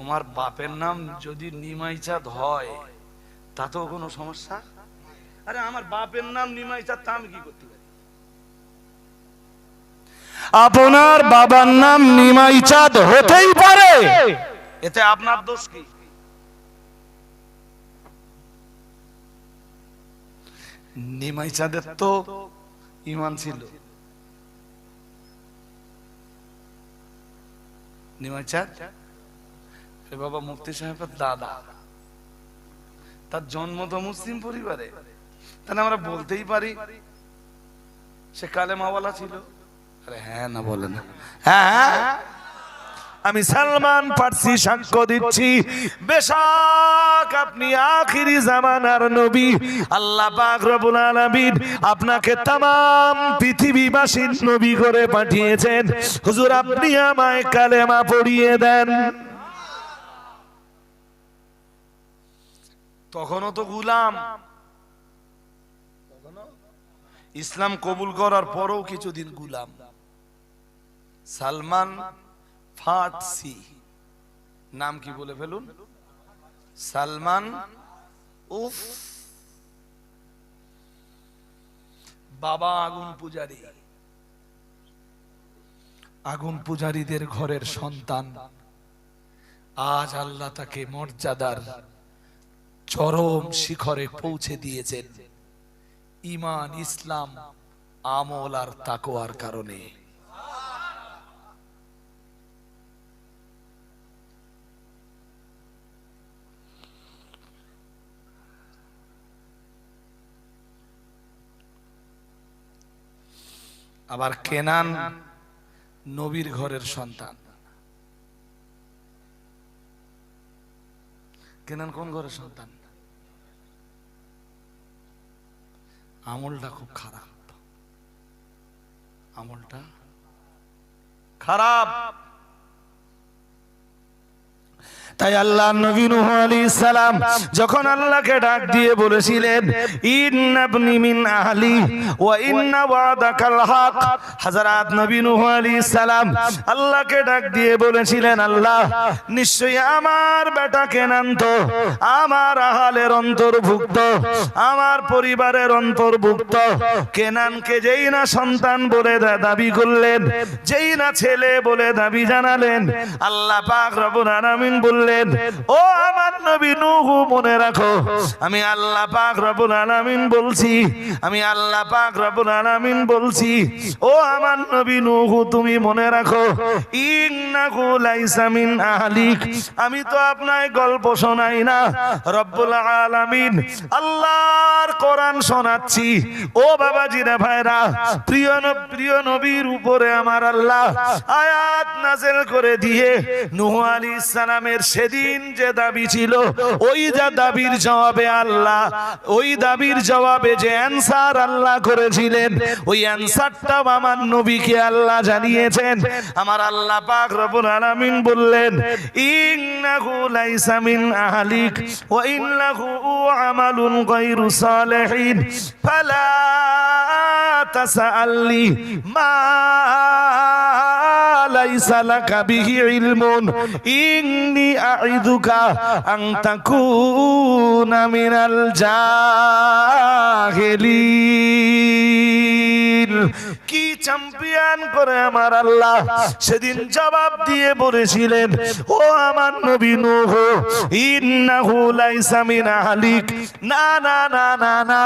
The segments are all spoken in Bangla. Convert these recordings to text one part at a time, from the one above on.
তোমার বাপের নাম যদি নিমাইচাঁদ হয়, তাতেও কোনো সমস্যা? আরে আমার বাপের নাম নিমাইচাঁদ, তা আমি কি করতে পারি? আপনার বাবার নাম নিমাই চাঁদ হতেই পারে। এতে আপনার দোষ কি? নিমাই চাঁদের তো ইমান ছিল। নিমাই বাবা মুফতি সাহেবের দাদা। তার জন্ম তো মুসলিম পরিবারে। তাহলে আমরা বলতেই পারি, সে কালেমাওয়ালা ছিল। আরে হ্যাঁ না বলে না হ্যাঁ, হ্যাঁ। আমি সালমান পারসি সাক্ষ্য দিচ্ছি। বেশাক, আপনি আখিরি জামানার নবী। আল্লাহ পাক রবুল আলামিন আপনাকে তাম পৃথিবীবাসীর নবী করে পাঠিয়েছেন। হুজুর, আপনি আমায় কালেমা পড়িয়ে দেন। তখনও তো গুলাম। ইসলাম কবুল করার পরেও কিছুদিন গুলাম। সালমান ফার্সি। নাম কি বলে ফেলুন? সালমান উফ। বাবা আগুন পূজারি। আগুন পূজারীদের ঘরের সন্তান। আজ আল্লাহ তাকে মর্যাদার চরম শিখরে পৌঁছে দিয়েছেন। ইমান ইসলাম, আমল আর তাকোয়ার কারণে। আবার কেনান নবীর ঘরের সন্তান। কেনান কোন ঘরের সন্তান? আমলটা খুব খারাপ আমলটা খারাপ তাই আল্লাহ নবী নূহ আলাইহিস সালাম যখন আল্লাহকে ডাক দিয়ে বলেছিলেন ইন্নাবনি মিন আহলি ওয়া ইন্না ওয়াদাকাল হক। হযরত নবী নূহ আলাইহিস সালাম আল্লাহকে ডাক দিয়ে বলেছিলেন, আল্লাহ, নিশ্চয়ই আমার বেটা কেনান তো আমার আহালের অন্তর্ভুক্ত, আমার পরিবারের অন্তর্ভুক্ত। কেনানকে যেই না সন্তান বলে দাবি করলেন, যেই না ছেলে বলে দাবি জানালেন, আল্লাহ পাক রব্বুল আলামিন বললেন ও আমার নবী নূহ মনে রাখো। আমি আল্লাহ পাক রব্বুল আলামিন বলছি, আমি আল্লাহ পাক রব্বুল আলামিন বলছি, ও আমার নবী নূহ, তুমি মনে রাখো লাইসা মিন আহলিক। আমি তো আপনার গল্প শোনাই না। রব্বুল আলামিন আল্লাহর কোরআন শোনাচ্ছি। ও বাবাজিরা ভাইরা, প্রিয় প্রিয় নবীর উপরে আমার আল্লাহ আয়াত নাজেল করে দিয়ে নূহ আলাইহিস সালামের সেদিন যে দাবি ছিল ওই যা দাবির জবাবে আল্লাহ, ওই দাবির জবাবে যে অ্যানসার আল্লাহ করেছিলেন, ওই অ্যানসারটাও আমার নবীকে আল্লাহ জানিয়েছেন। আমার আল্লাহ পাক রব্বুল আলামিন বললেন, ইন্নাহু লাইসা মিন আহলিক ওয়া ইন্নাহু আমালুন গায়রু সালিহিন। ফালা তাসআলনি মা লাইসা লাকা বিহি ইলমুন। ইন্নী আইদুকা আন তাকুনা মিনাল জাহিলিন। চ্যাম্পিয়ন করে আমার আল্লাহ। সেদিন জবাব দিয়ে বলেছিলেন, ও আমার নবী নূহ, ইন্নাহু লাইসা মিন আহলিক না না না না না।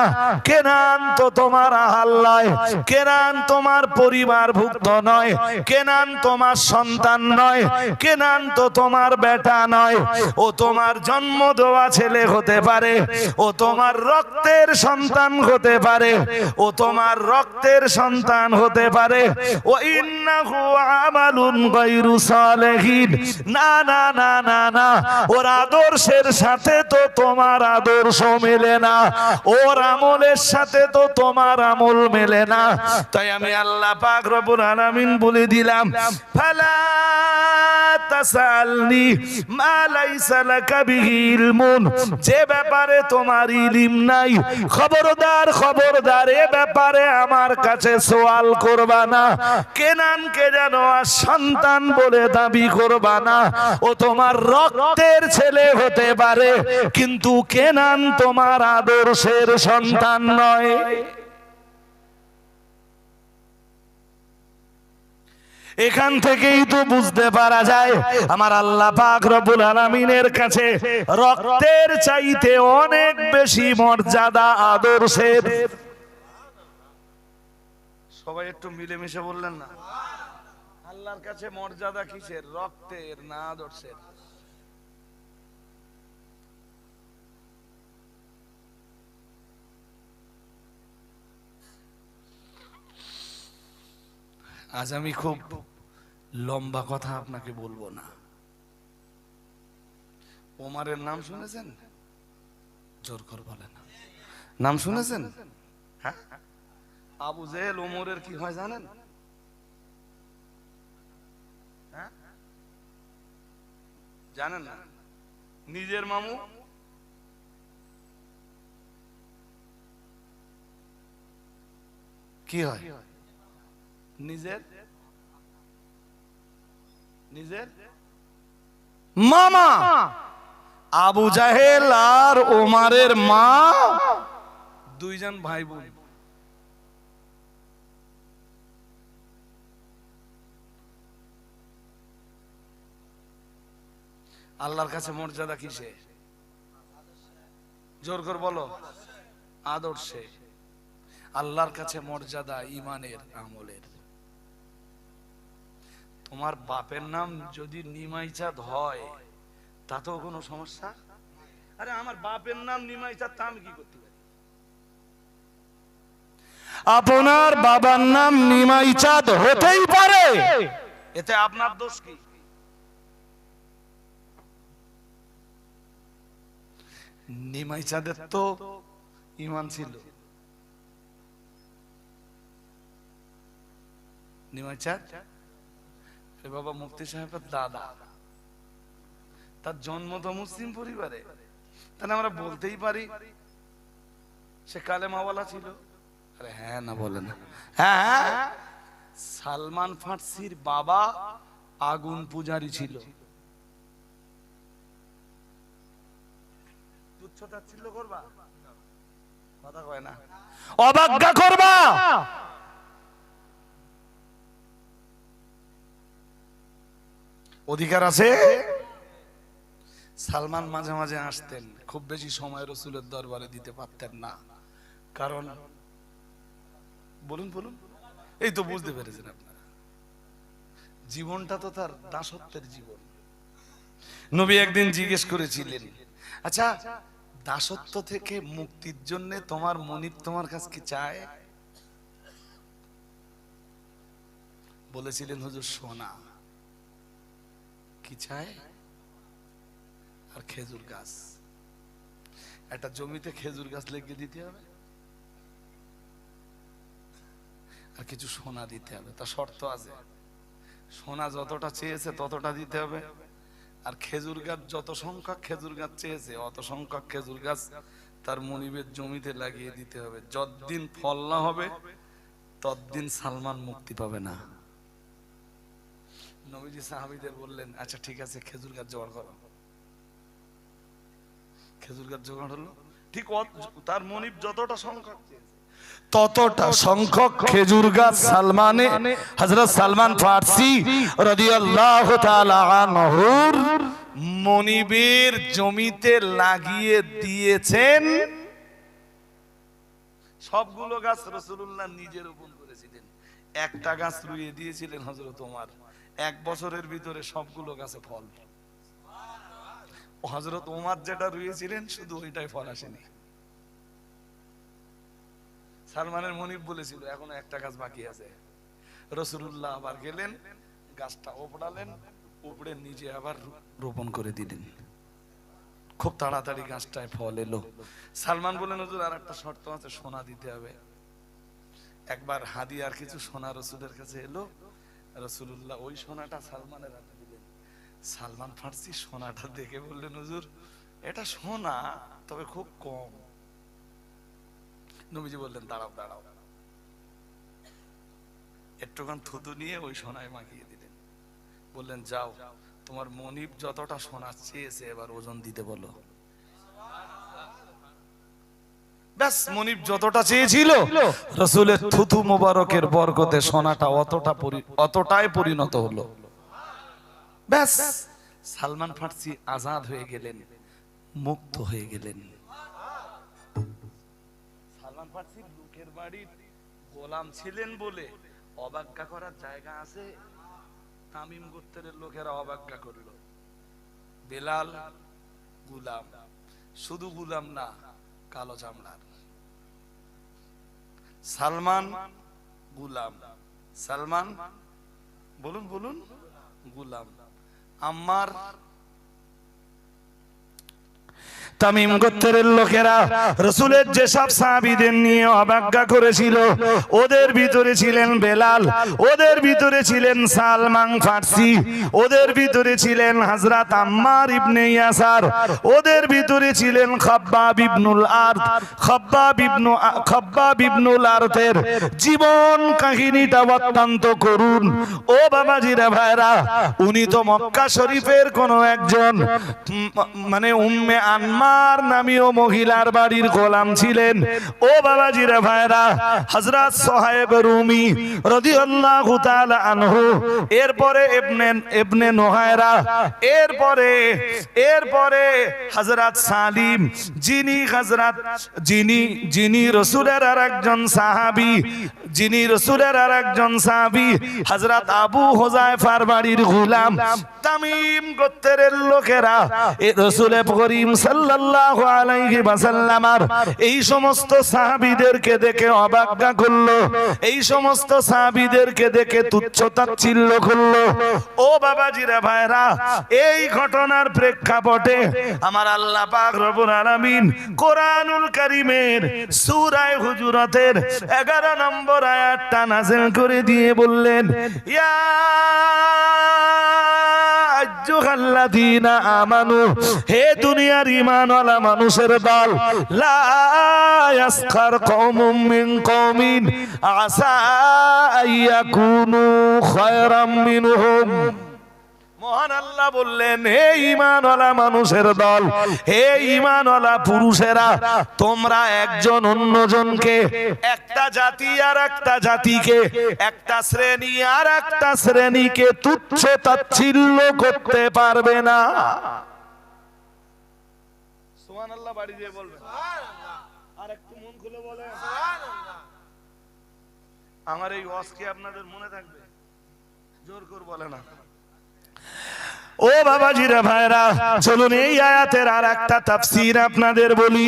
কেনান তো তোমার আহাল্লায় কেনান তোমার পরিবার ভুক্ত নয়, কেনান তোমার সন্তান নয়, কেনান তো তোমার বেটা নয়। ও তোমার জন্ম দেওয়া ছেলে হতে পারে, ও তোমার রক্তের সন্তান হতে পারে, ও তোমার রক্তের সন্তান হতে পারে। না না ওর আদর্শের সাথে তো তোমার আদর্শ মেলে না। ওর আমলের সাথে তো তোমার আমল মেলে না। তাই আমি আল্লাহ আলামিন বলে দিলাম যে ব্যাপারে তোমার ইলম নাই, খবরদার খবরদার, এ ব্যাপারে আমার কাছে সওয়াল করবা না। কেনানকে যেন আর সন্তান বলে দাবি করবা না। ও তোমার রক্তের ছেলে হতে পারে, কিন্তু কেনান তোমার আদর্শের সন্তান নয়। এখান থেকেই তো বুঝতে পারা যায়, আমার আল্লাহ পাক রব্বুল আলামিনের কাছে রক্তের চাইতে অনেক বেশি মর্যাদা আদর্শের। সবাই একটু মিলেমিশে বললেন না। আল্লাহর কাছে মর্যাদা কিসের? রক্তের না আদর্শের। আজ আমি খুব লম্বা কথা আপনাকে বলব না। ওমারের নাম শুনেছেন? জোর কর বলেন। নাম শুনেছেন? হ্যাঁ? আবু জেহেল ওমরের কি হয় জানেন? হ্যাঁ? জানেন না? নিজের মামু? কি হয়? নিজের? নিজের? মামা! আবু জাহেল আর ওমারের মা, দুইজন ভাই বোন। আল্লাহর কাছে মর্যাদা কিসে? জোর কর বলো। আদর্শে। আল্লাহর কাছে মর্যাদা ইমানের আমলের। তোমার বাপের নাম যদি নিমাইচাঁদ হয়, তাতেও কোনো সমস্যা? আরে আমার বাপের নাম নিমাইচাঁদ, তা আমি কি করতে পারি? আপনার বাবার নাম নিমাই চাঁদ হতেই পারে। এতে আপনার দোষ কি? তো ইমান ছিল। বাবা সাহেবের দাদা। তার জন্ম তো মুসলিম পরিবারে। তাহলে আমরা বলতেই পারি, সে কালে কালেমাওয়ালা ছিল। আরে হ্যাঁ না, বলে না। হ্যাঁ হ্যাঁ। সালমান ফার্সির বাবা আগুন পূজারি ছিল। তুচ্ছতাচ্ছিল্য করবা? কথা কয় না। অবজ্ঞা করবা! অধিকার আছে? সালমান মাঝে মাঝে আসতেন খুব বেশি সময় রসুলের দরবারে দিতে পারতেন না। কারণ বলুন বলুন। এই তো বুঝতে পেরেছেন আপনারা। জীবনটা তো তার দাসত্বের জীবন। নবী একদিন জিজ্ঞেস করেছিলেন আচ্ছা দাসত্ব থেকে মুক্তির জন্য তোমার মনিব তোমার কাছে কি চায়? বলেছিলেন হুজুর, সোনা। কি চায়? আর খেজুর গাছ। একটা জমিতে খেজুর গাছ লেগে দিতে হবে। আর কিছু সোনা দিতে হবে। তা শর্ত আছে। সোনা যতটা চেয়েছে ততটা দিতে হবে। আর খেজুর গাছ যত সংখ্যক খেজুর গাছ চেয়েছে অত সংখ্যক খেজুর গাছ তার মনিবের জমিতে লাগিয়ে দিতে হবে। যতদিন ফল না হবে ততদিন সালমান মুক্তি পাবে না। নবীজি সাহাবিদের বললেন আচ্ছা ঠিক আছে খেজুর গাছ জোগাড় করো। খেজুর গাছ জোগাড় হলো? ঠিক তার মনিব যতটা সংখ্যক চেয়েছে, ততটা সংখ্যক খেজুর গাছ সালমানে হযরত সালমান ফার্সি মনিবের জমিতে লাগিয়ে দিয়েছেন। সবগুলো গাছ রসুল্লাহ নিজে রোপণ করেছিলেন। একটা গাছ রুইয়ে দিয়েছিলেন হজরত ওমার। এক বছরের ভিতরে সবগুলো গাছে ফল। হজরত ওমার যেটা রুইয়েছিলেন শুধু ওইটাই ফল আসেনি। সালমানের মনিব বলেছিল, এখনও একটা গাছ বাকি আছে। রসুল্লাহ আবার গেলেন, গাছটা ওপড়ালেন উপড়ে নিজে আবার রোপণ করে দিলেন। খুব তাড়াতাড়ি গাছটায় ফল এলো। সালমান বলেন হুজুর আর একটা শর্ত আছে, সোনা দিতে হবে। একবার হাদি আর কিছু সোনা রসুলের কাছে এলো। রসুল্লাহ ওই সোনাটা সালমানের হাতে দিলেন। সালমান ফার্সি সোনাটা দেখে বললেন, হুজুর, এটা সোনা, তবে খুব কম। নবীজি বললেন, দাঁড়াও দাঁড়াও। একটুখান থুতু নিয়ে ওই সোনায় মাখিয়ে দিলেন। বললেন, যাও, তোমার মনিব যতটা সোনা চেয়েছে এবার ওজন দিতে বলো। ব্যাস যতটা চেয়েছিল, রসুলের থুতু মোবারকের বরকতে সোনাটা অতটা অতটাই পরিণত হলো। ব্যাস, সালমান ফার্সি আজাদ হয়ে গেলেন, মুক্ত হয়ে গেলেন। ফার্সির লোকের বাড়ির গোলাম ছিলেন বলে অবাজ্ঞা করার জায়গা আছে। তামিম গোত্রের লোকেরা অবাজ্ঞা করল। বেলাল গুলাম। শুধু গুলাম না, কালো চামড়ার সালমান গুলাম। সালমান, বলুন বলুন। গুলাম। আম্মার তামিম গোত্রের লোকেরা রসুলের যেসব সাহাবিদের নিয়ে অবজ্ঞা করেছিল, ওদের ভিতরে ছিলেন বেলাল, ওদের ভিতরে ছিলেন সালমান ফার্সি, ওদের ভিতরে ছিলেন হযরত আম্মার ইবনে ইয়াসার, ওদের ভিতরে ছিলেন খাব্বাব ইবনুল আরদ, খাব্বাব ইবনু, খাব্বাব ইবনুল আরদের জীবন কাহিনীটা অত্যন্ত করুন ও বাবাজিরা ভাইরা, উনি তো মক্কা শরীফের কোন একজন মানে উম্মে আনমার নামীয় মহিলার বাড়ির গোলাম ছিলেন। ও বাবাজিরা ভাইরা, হযরত সোহায়েব রুমি রাদিয়াল্লাহু তাআলা আনহু, এরপরে ইবনে ইবনে নোহায়রা, এরপরে এরপরে হযরত সালিম, যিনি হযরত, যিনি যিনি রাসূলের আরেকজন সাহাবী, যিনি রাসূলের আরেকজন সাহাবী, হযরত আবু হুযায়ফার বাড়ির গোলাম তামিম গোত্রের লোকেরা, এ রাসূল করিম সাল্লাল্লাহু আলাইহি ওয়াসাল্লামার এই সমস্ত সাহাবীদেরকে দেখে অবাজ্ঞা করল, এই সমস্ত সাহাবীদেরকে দেখে তুচ্ছ তাচ্ছিল্য করল। ও বাবাজিরা ভাইরা, এই ঘটনার প্রেক্ষাপটে আমার আল্লাহ পাক রব্বুল আলামিন কোরআনুল কারীমের সূরা হুজুরাতের 11 নম্বর আয়াতটা নাযিল করে দিয়ে বললেন, ইয়া আইয়ুহাল্লাযীনা আমানু, হে দুনিয়ার ঈমানওয়ালা মানুষের দল, লা ইয়াসখার কওমুম মিন কওমিন, আসা আইয়াকুনু খায়রাম মিনহুম। মহান আল্লাহ বললেন হে ইমানওয়ালা মানুষের দল হে ইমানওয়ালা পুরুষেরা তোমরা একজন অন্যজনকে একটা জাতি আর একটা জাতিকে একটা শ্রেণি আর একটা শ্রেণীকে তুচ্ছ তাচ্ছিল্য করতে পারবে না। সুবহানাল্লাহ বাড়ি দিয়ে বলবেন। আর একটু মন খুলে বলেন। আমার এই ওয়াজ কি আপনাদের মনে থাকবে? জোর করে বলে না ও বাবাজিরা ভাইরা চলুন এই আয়াতের আর একটা তাফসীর আপনাদের বলি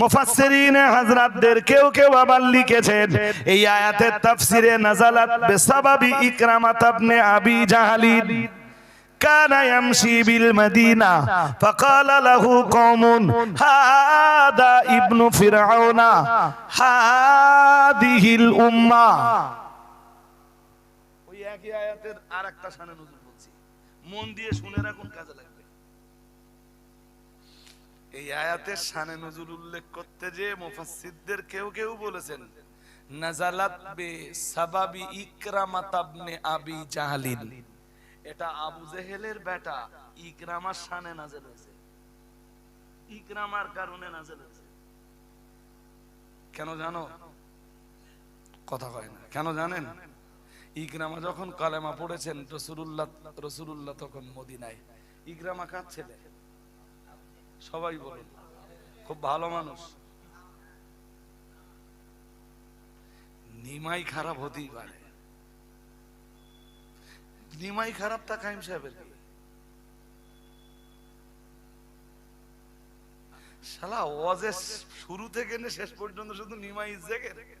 মুফাসসিরিন হযরতদের কেউ কেউ আবার লিখেছেন এই আয়াতের তাফসীরে নাযালাত বিসাবাবি ইকরামাত ইবনে আবি জাহালিন كان يمشي بالمدينة فقال له قوم هذا ابن فرعون هذه الأمة মন দিয়ে শুনে রাখুন, কাজে লাগবে। এই আয়াতের শানে নজর উল্লেখ করতে যে মুফাসসিরদের কেউ কেউ বলেছেন, নাজালাত বে সাবাবি ইকরামাত ইবনে আবি জাহলিন। এটা আবু জেহেলের বেটা, ইকরামার শানে নাজেল হয়েছে। ইকরামার কারণে নাজেল হয়েছে। কেন জানো? কথা কয় না। কেন জানেন? ইকরামা যখন কালেমা পড়েছেন রসুল্লাহ রসুল্লাহ তখন মদিনায়। ইকরামা কার ছেলে? সবাই বলুন। খুব ভালো মানুষ। নিমাই খারাপ হতেই পারে। নিমাই খারাপ তা কাইম সাহেবের কি? শালা ওয়াজের শুরু থেকে শেষ পর্যন্ত শুধু নিমাই জেগে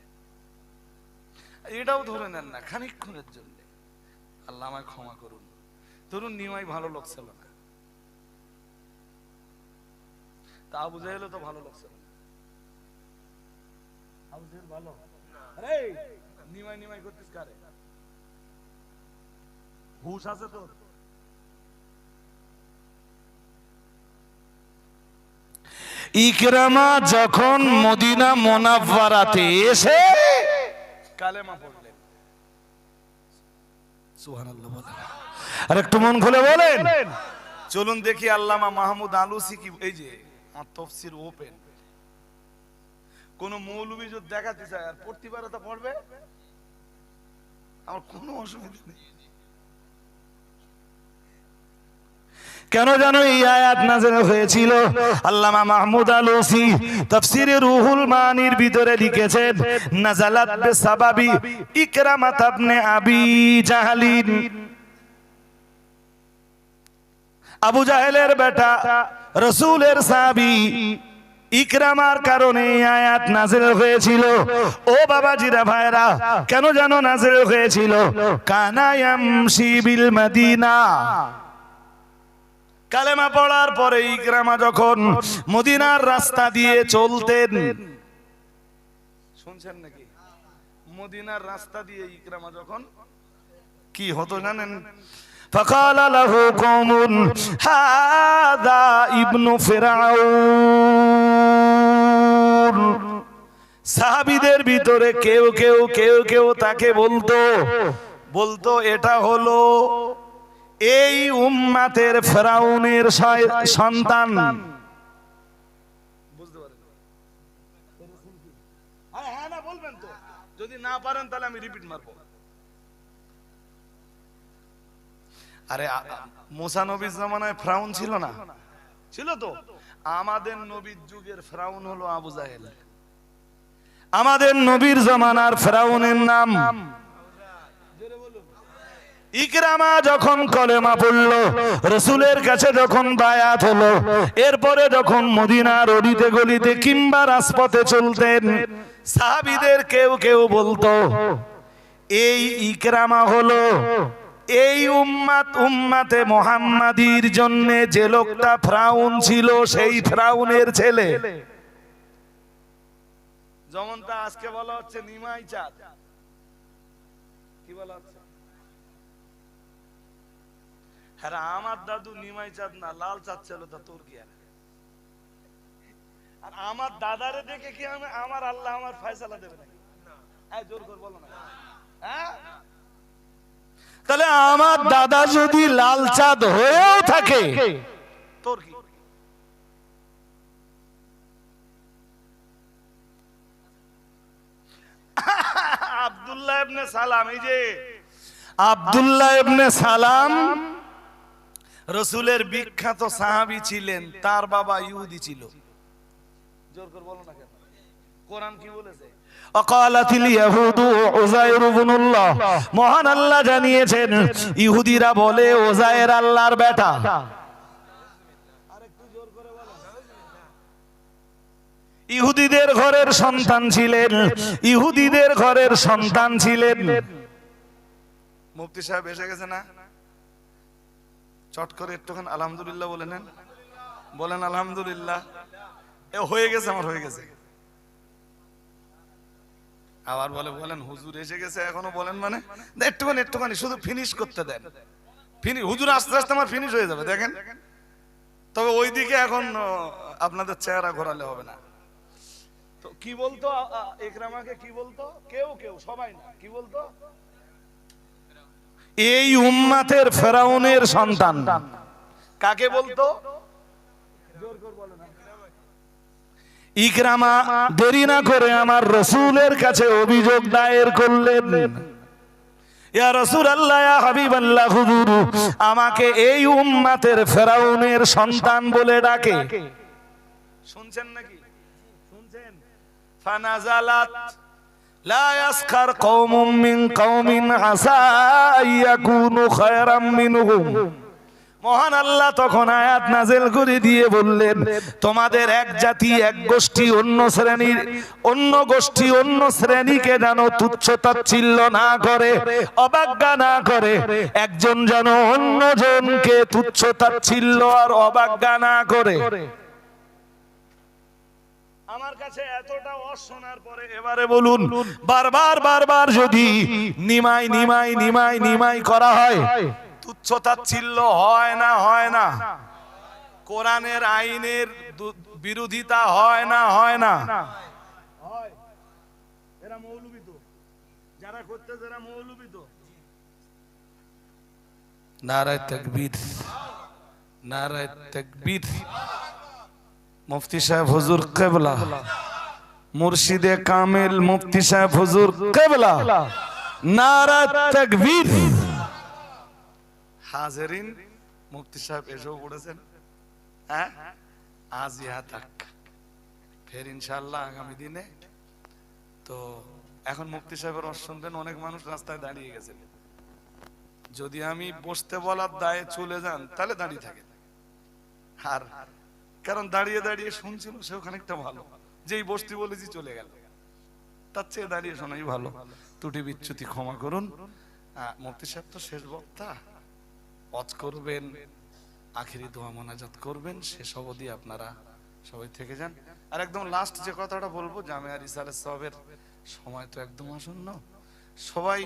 এটাও ধরে নেন না খানিকক্ষণের জন্য। আল্লাহ আমায় ক্ষমা করুন। ধরুন নিমাই ভালো লোক ছিল না। তা আবু জাহেলও তো ভালো লোক ছিল। আবু ভালো? আরে, নিমাই নিমাই করতিস কারে? হুশ আছে তোর। ইকরামা যখন মদিনা মোনাফারাতে এসে কালেমা পড়লেন। আর একটু মন খুলে বলেন। চলুন দেখি আল্লামা মাহমুদ আলুসি কি এই যে আমার তফসির ওপেন। কোন মৌলবি যদি দেখাতে চায় আর পড়তে পারে তা পড়বে? আমার কোনো অসুবিধা নেই। কেন জানো এই আয়াত নাযিল হয়েছিল? আল্লামা মাহমুদ আলুসি তাফসিরে রুহুল মানির ভিতরে লিখেছেন নাজালাত বিসাবাবি ইকরামাত ইবনে আবি জাহালিন। আবু জাহেলের বেটা, রসুলের সাহাবী ইকরামার কারণে আয়াত নাজিল হয়েছিল। ও বাবাজিরা ভাইরা কেন জানো নাজিল হয়েছিল? কানায়াম শিবিল মদিনা। কালেমা পড়ার পরে ইকরামা যখন মদিনার রাস্তা দিয়ে চলতেন শুনছেন নাকি মদিনার রাস্তা দিয়ে ইকরামা যখন কি হতো জানেন فقال له قوم هذا ابن فرعون সাহাবিদের ভিতরে কেউ কেউ কেউ কেউ তাকে বলতো বলতো এটা হলো এই উম্মাতের ফেরাউনের সন্তান। আরে হ্যাঁ আ- নবীর ফ্রাউন ছিল না? ছিল তো। আমাদের নবীর যুগের ফ্রাউন হলো আমাদের নবীর জমানার ফেরাউনের নাম ইকরামা যখন কলেমা পড়ল, রসুলের কাছে যখন বায়াত হলো, এরপরে যখন মদিনার অলিতে গলিতে কিংবা রাজপথে চলতেন, সাহাবিদের কেউ কেউ বলতো, এই ইকরামা হলো, এই উম্মাত উম্মাতে মোহাম্মাদির জন্য যে লোকটা ফ্রাউন ছিল, সেই ফ্রাউনের ছেলে। যেমনটা আজকে বলা হচ্ছে নিমাই চাঁদ। কি বলা হচ্ছে? হ্যাঁ আমার দাদু নিমাই চাঁদ না, লাল চাঁদ ছিল তা তোর কি আর? আমার দাদারে দেখে কি আমি আমার আল্লাহ আমার ফয়সালা দেবে নাকি? এই জোর করে বলো না। হ্যাঁ? তাহলে আমার দাদা যদি লাল চাঁদ হয়েও থাকে, তোর কি? আব্দুল্লাহ ইবনে সালাম, এই যে। আব্দুল্লাহ ইবনে সালাম রসুলের বিখ্যাত সাহাবি ছিলেন তার বাবা ইহুদি ছিল। জোর করে বলো না কেন? কোরআন কি বলেছে? মহান আল্লাহ জানিয়েছেন ইহুদিরা বলে ওজায়ের আল্লাহর বেটা। ইহুদিদের ঘরের সন্তান ছিলেন ইহুদিদের ঘরের সন্তান ছিলেন। মুফতি সাহেব এসে গেছে না? চট করে একটুখানি আলহামদুলিল্লাহ বলে নেন। বলেন, আলহামদুলিল্লাহ। এ, হয়ে গেছে, আমার হয়ে গেছে। আবার বলে, বলেন, হুজুর এসে গেছে, এখনও বলেন মানে? একটুখানি একটুখানি, শুধু ফিনিশ করতে দেন। ফিনিশ হুজুর আস্তে আস্তে আমার ফিনিশ হয়ে যাবে, দেখেন। তবে ওইদিকে এখন আপনাদের চেহারা ঘোরালে হবে না। তো কি বলতো একরামাকে কি বলতো? কেউ কেউ, সবাই না। কি বলতো? এই উম্মাতের ফেরাউনের সন্তান। কাকে বলতো? ইকরামা, দেরি না করে আমার রসুলের কাছে অভিযোগ দায়ের করলেন। আমাকে এই উম্মাতের ফেরাউনের সন্তান বলে ডাকে। শুনছেন নাকি? শুনছেন। لا يسخر قوم من قوم عسى أن يكونوا خيرا منهم মহান আল্লাহ তখন আয়াত নাজেল করে দিয়ে বললেন তোমাদের এক জাতি এক গোষ্ঠী অন্য শ্রেণীর অন্য গোষ্ঠী অন্য শ্রেণীকে যেন তুচ্ছ তাচ্ছিল্য না করে অবাজ্ঞা না করে একজন যেন অন্যজনকে তুচ্ছ তাচ্ছিল্য আর অবাজ্ঞা না করে আমার কাছে এতটা অশোনার পরে এবারে বলুন বারবার বারবার যদি নিমাই নিমাই নিমাই নিমাই করা হয় তুচ্ছ তাচ্ছিল্য হয় না হয় না। কোরআনের আইনের বিরোধিতা হয় না হয় না। হয়। এরা মৌলবি তো। যারা করতে যারা মৌলবি তো। নারায় তাকবীর নারায় তাকবীর। মুফতি সাহেব হুজুর কেবলা। মুর্শিদে কামিল মুফতি সাহেব হুজুর কেবলা। নারা তাকবীর। হাজারিন, মুফতি সাহেব এসেও পড়েছেন। হ্যাঁ? আজ ইহা তাক ফের ইনশাআল্লাহ আগামী দিনে। তো এখন মুফতি সাহেবের রস শুনবেন অনেক মানুষ রাস্তায় দাঁড়িয়ে গেছেন। যদি আমি বসতে বলার দায়ে চলে যান, তাহলে দাঁড়িয়ে থাকেন। আর কারণ দাঁড়িয়ে দাঁড়িয়ে শুনছিল সেও খানিকটা ভালো। যেই বস্তি বলেছি চলে গেল। তার চেয়ে দাঁড়িয়ে শোনাই ভালো। ত্রুটি বিচ্যুতি ক্ষমা করুন। মুফতি সাহেব তো শেষ বক্তা। অজ করবেন, আখিরি দোয়া মোনাজাত করবেন, শেষ অবধি আপনারা সবাই থেকে যান। আর একদম লাস্ট যে কথাটা বলব, জামিয়া রিসালের সবের সময় তো একদম আসন্ন। সবাই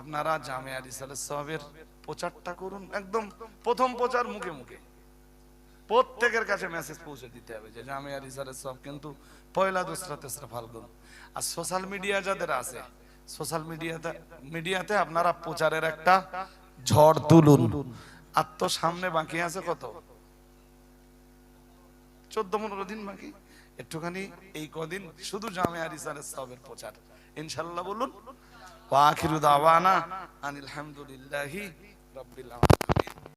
আপনারা জামিয়া রিসালের সবের প্রচারটা করুন। একদম প্রথম প্রচার মুখে মুখে। প্রত্যেকের কাছে মেসেজ পৌঁছে দিতে হবে যে জামিয়া রিসালের সব কিন্তু পয়লা দোসরা তেসরা ফাল্গুন। আর সোশ্যাল মিডিয়া যাদের আছে সোশ্যাল মিডিয়াতে মিডিয়াতে আপনারা প্রচারের একটা ঝড় তুলুন। আর তো সামনে বাকি আছে কত? চোদ্দ পনেরো দিন বাকি। একটুখানি এই কদিন শুধু জামিয়া রিসালের সবের প্রচার। ইনশাল্লাহ বলুন, ওয়া আখিরু দাওয়ানা আনিল হামদুলিল্লাহি রাব্বিল আলামিন।